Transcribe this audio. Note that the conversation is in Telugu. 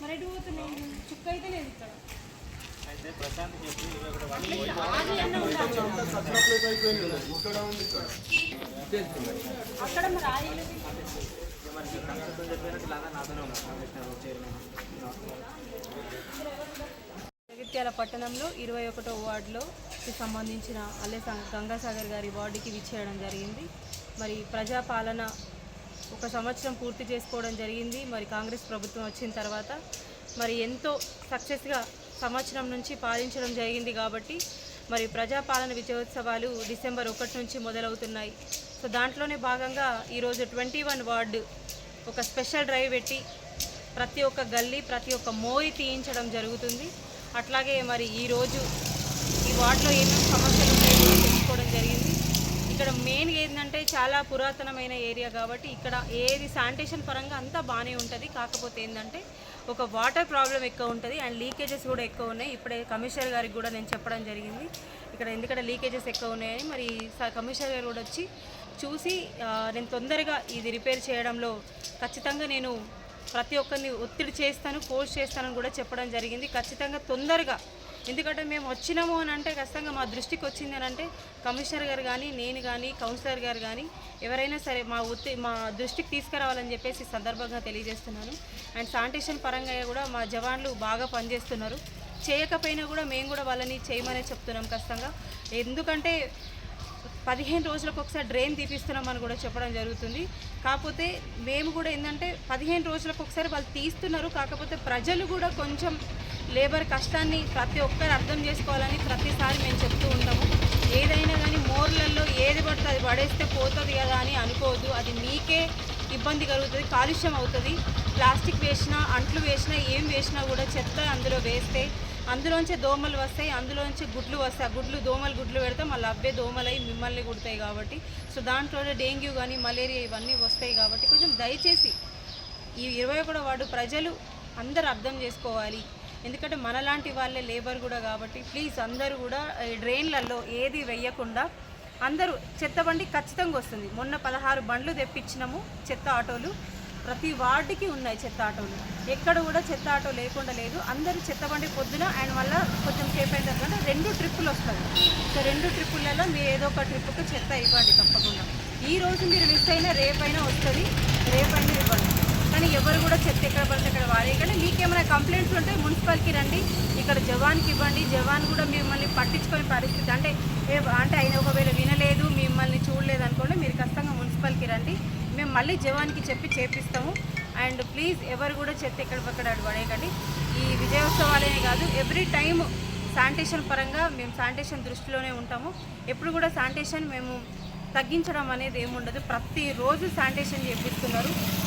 మరి ఎటు పోతున్నాయి చుక్క అయితే లేదు ఇక్కడ అయితే ప్రశాంత్ చెప్పి అక్కడ మరి జగిత్యాల పట్టణంలో ఇరవై ఒకటో వార్డులో సంబంధించిన అల్లె గంగాసాగర్ గారి వార్డుకి విచ్చేయడం జరిగింది. మరి ప్రజాపాలన ఒక సంవత్సరం పూర్తి చేసుకోవడం జరిగింది. మరి కాంగ్రెస్ ప్రభుత్వం వచ్చిన తర్వాత మరి ఎంతో సక్సెస్గా సంవత్సరం నుంచి పాలించడం జరిగింది కాబట్టి మరి ప్రజాపాలన విజయోత్సవాలు డిసెంబర్ ఒకటి నుంచి మొదలవుతున్నాయి. సో దాంట్లోనే భాగంగా ఈరోజు ట్వంటీ వన్ వార్డు ఒక స్పెషల్ డ్రైవ్ పెట్టి ప్రతి ఒక్క గల్లీ ప్రతి ఒక్క మోయి తీయించడం జరుగుతుంది. అట్లాగే మరి ఈరోజు ఈ వార్డులో ఏమేమి సమస్యలు ఉన్నాయో తెలుసుకోవడం జరిగింది. ఇక్కడ మెయిన్ ఏంటంటే చాలా పురాతనమైన ఏరియా కాబట్టి ఇక్కడ ఏది శానిటేషన్ పరంగా అంతా బాగానే ఉంటుంది. కాకపోతే ఏంటంటే ఒక వాటర్ ప్రాబ్లం ఎక్కువ ఉంటుంది. అండ్ లీకేజెస్ కూడా ఎక్కువ ఉన్నాయి. ఇప్పుడే కమిషనర్ గారికి కూడా నేను చెప్పడం జరిగింది. ఇక్కడ ఎందుకంటే లీకేజెస్ ఎక్కువ ఉన్నాయని మరి స- కమిషనర్ గారు కూడా వచ్చి చూసి నేను తొందరగా ఇది రిపేర్ చేయడంలో ఖచ్చితంగా నేను ప్రతి ఒక్కరిని ఒత్తిడి చేస్తాను ఫోర్స్ చేస్తానని కూడా చెప్పడం జరిగింది. ఖచ్చితంగా తొందరగా ఎందుకంటే మేము వచ్చినాము అని అంటే ఖచ్చితంగా మా దృష్టికి వచ్చింది అని అంటే కమిషనర్ గారు కానీ నేను కానీ కౌన్సిలర్ గారు కానీ ఎవరైనా సరే మా ఒత్తి మా దృష్టికి తీసుకురావాలని చెప్పేసి సందర్భంగా తెలియజేస్తున్నాను. అండ్ శానిటేషన్ పరంగా కూడా మా జవాన్లు బాగా పనిచేస్తున్నారు. చేయకపోయినా కూడా మేము కూడా వాళ్ళని చేయమనే చెప్తున్నాం ఖచ్చితంగా. ఎందుకంటే పదిహేను రోజులకు ఒకసారి డ్రైన్ తీపిస్తున్నామని కూడా చెప్పడం జరుగుతుంది. కాకపోతే మేము కూడా ఏంటంటే పదిహేను రోజులకు ఒకసారి వాళ్ళు తీస్తున్నారు. కాకపోతే ప్రజలు కూడా కొంచెం లేబర్ కష్టాన్ని ప్రతి ఒక్కరు అర్థం చేసుకోవాలని ప్రతిసారి మేము చెప్తూ ఉంటాము. ఏదైనా కానీ మోర్లలో ఏది పడితే అది పడేస్తే పోతుంది కదా అని అనుకోవద్దు. అది మీకే ఇబ్బంది కలుగుతుంది కాలుష్యం అవుతుంది. ప్లాస్టిక్ వేసినా అంట్లు వేసినా ఏం వేసినా కూడా చెత్త అందులో వేస్తే అందులోంచి దోమలు వస్తాయి అందులోంచి గుడ్లు వస్తాయి. ఆ గుడ్లు దోమలు గుడ్లు పెడితే మళ్ళీ అబ్బే దోమలై మిమ్మల్ని కుడతాయి కాబట్టి. సో దాంట్లోనే డెంగ్యూ కానీ మలేరియా ఇవన్నీ వస్తాయి కాబట్టి కొంచెం దయచేసి ఈ ఇరవై ఒకటో వార్డు ప్రజలు అందరు అర్థం చేసుకోవాలి. ఎందుకంటే మనలాంటి వాళ్ళే లేబర్ కూడా కాబట్టి ప్లీజ్ అందరూ కూడా డ్రైన్లలో ఏది వేయకుండా అందరూ చెత్త బండి ఖచ్చితంగా వస్తుంది. మొన్న పదహారు బండ్లు తెప్పించినాము చెత్త ఆటోలు. ప్రతి వార్డుకి ఉన్నాయి చెత్త ఆటోలు. ఎక్కడ కూడా చెత్త ఆటో లేకుండా లేదు. అందరూ చెత్త బండి పొద్దున అండ్ వల్ల కొంచెం సేపు అయిన తర్వాత రెండు ట్రిప్పులు వస్తుంది సో రెండు ట్రిప్పులలో మీరు ఏదో ఒక ట్రిప్పుకి చెత్త ఇవ్వండి తప్పకుండా. ఈ రోజు మీరు మిస్ అయినా రేపైనా వస్తుంది. రేపైనా ఇవ్వండి. కానీ ఎవరు కూడా చెత్త ఎక్కడ పడితే అక్కడ వాడేయకండి. మీకేమైనా కంప్లైంట్స్ ఉంటే మున్సిపల్కి రండి. ఇక్కడ జవాన్కి ఇవ్వండి. జవాన్ కూడా మిమ్మల్ని పట్టించుకునే పరిస్థితి. అంటే అంటే ఆయన ఒకవేళ వినలేదు మిమ్మల్ని చూడలేదు అనుకోండి మీరు ఖచ్చితంగా మున్సిపల్కి రండి. మేము మళ్ళీ జవాన్కి చెప్పి చేపిస్తాము. అండ్ ప్లీజ్ ఎవరు కూడా చెత్త ఎక్కడ పక్కడ పడేయకండి ఈ విజయోత్సవాలనే కాదు ఎవ్రీ టైం శానిటేషన్ పరంగా మేము శానిటేషన్ దృష్టిలోనే ఉంటాము. ఎప్పుడు కూడా శానిటేషన్ మేము తగ్గించడం అనేది ఏముండదు. ప్రతిరోజు శానిటేషన్ చేపిస్తున్నారు.